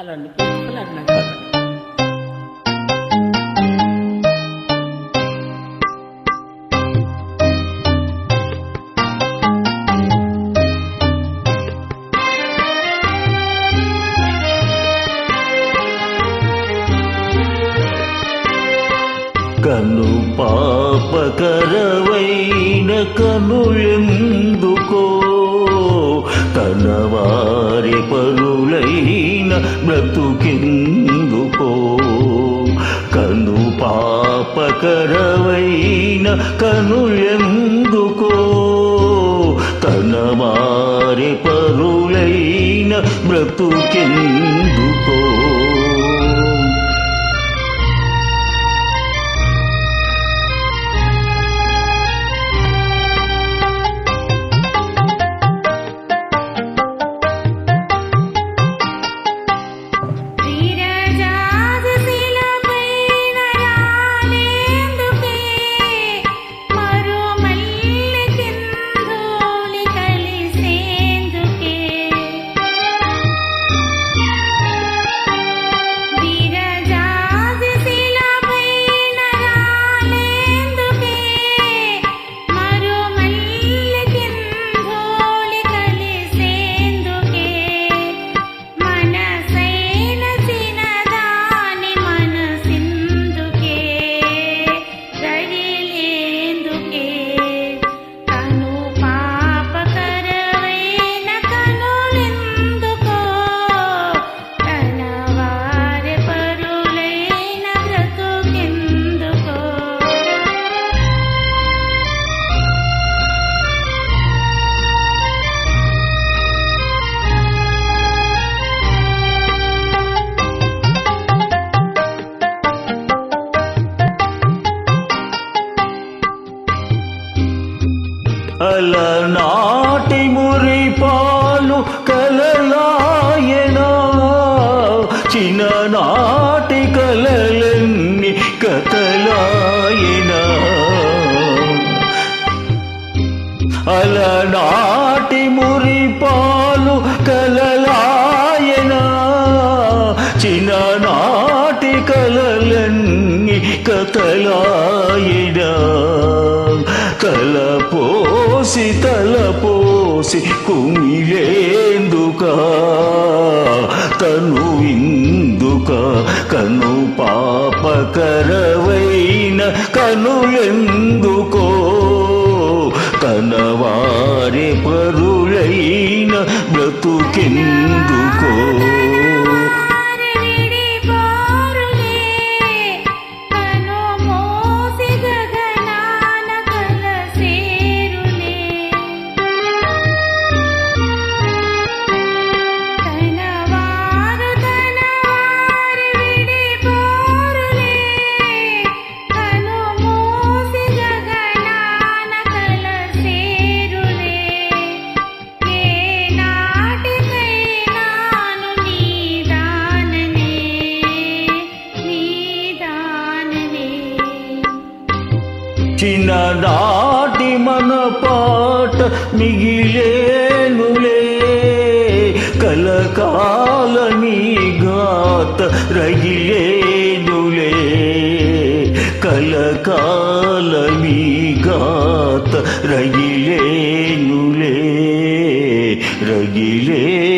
Hello అండి అన్నాడు కను పాపకరవైన కనులెందుకో? తన వారి పరులైన బ్రతుకెందుకో? కను పాపకరవైన కనులెందుకో తన వారి పరులైన బ్రతుకెందుకో? అలనాటి మురిపాలు కలలాయనా. చిన్ననాటి కలలన్నీ కథలాయనా. అలనాటి మురిపాలు కలలాయనా. చిన్ననాటి కలలన్నీ కథలాయనా. కలపో తలపోసి తలపోసి కుమిలేందుక? తను ఇందుక? కను పాపకరవైన కనులెందుకో తన వారి పరులైన బ్రతుకెందుకో? మించిన దాటి మన పాట మిగిలేనులే. కలకాలని గాత రగిలేనులే. కలకాలని గాత రగిలేనులే. రగిలే